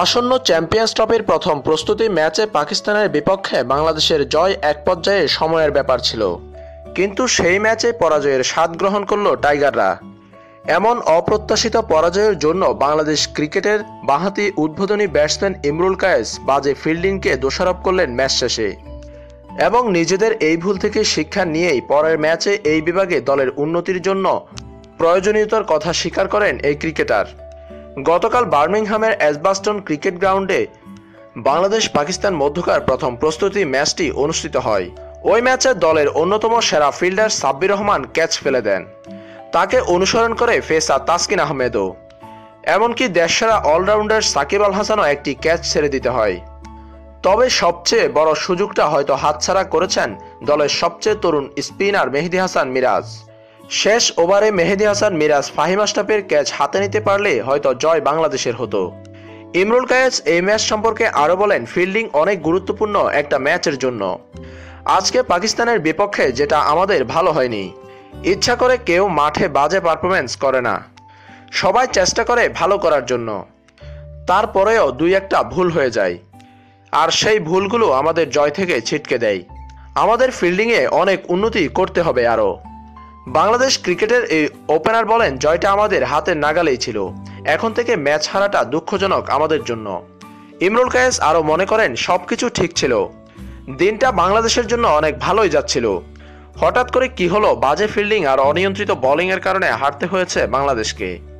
আসন্ন চ্যাম্পিয়ন্স ট্রফির প্রথম প্রস্তুতি ম্যাচে পাকিস্তানের বিপক্ষে বাংলাদেশের জয় এক পর্যায়ে সময়ের ব্যাপার ছিল। কিন্তু সেই ম্যাচে পরাজয়ের স্বাদ গ্রহণ করল টাইগাররা। এমন অপ্রত্যাশিত পরাজয়ের জন্য বাংলাদেশ ক্রিকেটের বাঁহাতি উদ্বোধনী ব্যাটসম্যান ইমরুল কায়েস বাজে ফিল্ডিংকে দোষারোপ করলেন ম্যাচ শেষে। এবং নিজেদের এই ভুল থেকে শিক্ষা নিয়েই পরের ম্যাচে এই বিভাগে দলের উন্নতির জন্য প্রয়োজনীয়তার কথা স্বীকার করেন এই ক্রিকেটার। গতকাল বার্মিংহামের এসবাস্টন ক্রিকেট গ্রাউন্ডে বাংলাদেশ পাকিস্তান মধ্যকার প্রথম প্রস্তুতি ম্যাচটি অনুষ্ঠিত হয়। ওই ম্যাচে দলের অন্যতম সেরা ফিল্ডার সাব্বির রহমান ক্যাচ ফেলে দেন। তাকে অনুসরণ করে ফেসা তাসকিন আহমেদও। এমনকি দেশসেরা অলরাউন্ডার সাকিব আল হাসানও একটি ক্যাচ ছেড়ে দিতে হয়। তবে সবচেয়ে বড় সুযোগটা হয়তো হাতছাড়া করেছেন দলের সবচেয়ে তরুণ স্পিনার মেহেদি হাসান মিরাজ। শেষ ওভারে মেহেদি হাসান মিরাজ ফাহিম আশরাফের ক্যাচ হাতে নিতে পারলে হয়তো জয় বাংলাদেশের হতো। ইমরুল কায়েস এই ম্যাচ সম্পর্কে আরও বলেন, ফিল্ডিং অনেক গুরুত্বপূর্ণ একটা ম্যাচের জন্য। আজকে পাকিস্তানের বিপক্ষে যেটা আমাদের ভালো হয়নি। ইচ্ছা করে কেউ মাঠে বাজে পারফরমেন্স করে না। সবাই চেষ্টা করে ভালো করার জন্য। তারপরেও দুই একটা ভুল হয়ে যায়। আর সেই ভুলগুলো আমাদের জয় থেকে ছিটকে দেয়। আমাদের ফিল্ডিংয়ে অনেক উন্নতি করতে হবে আরও। বাংলাদেশ ক্রিকেটের এই ওপেনার বলেন, জয়টা আমাদের হাতের নাগালেই ছিল। এখন থেকে ম্যাচ হারাটা দুঃখজনক আমাদের জন্য। ইমরুল কায়েস আরও মনে করেন সব কিছু ঠিক ছিল। দিনটা বাংলাদেশের জন্য অনেক ভালোই যাচ্ছিল। হঠাৎ করে কি হলো, বাজে ফিল্ডিং আর অনিয়ন্ত্রিত বোলিংয়ের কারণে হারতে হয়েছে বাংলাদেশকে।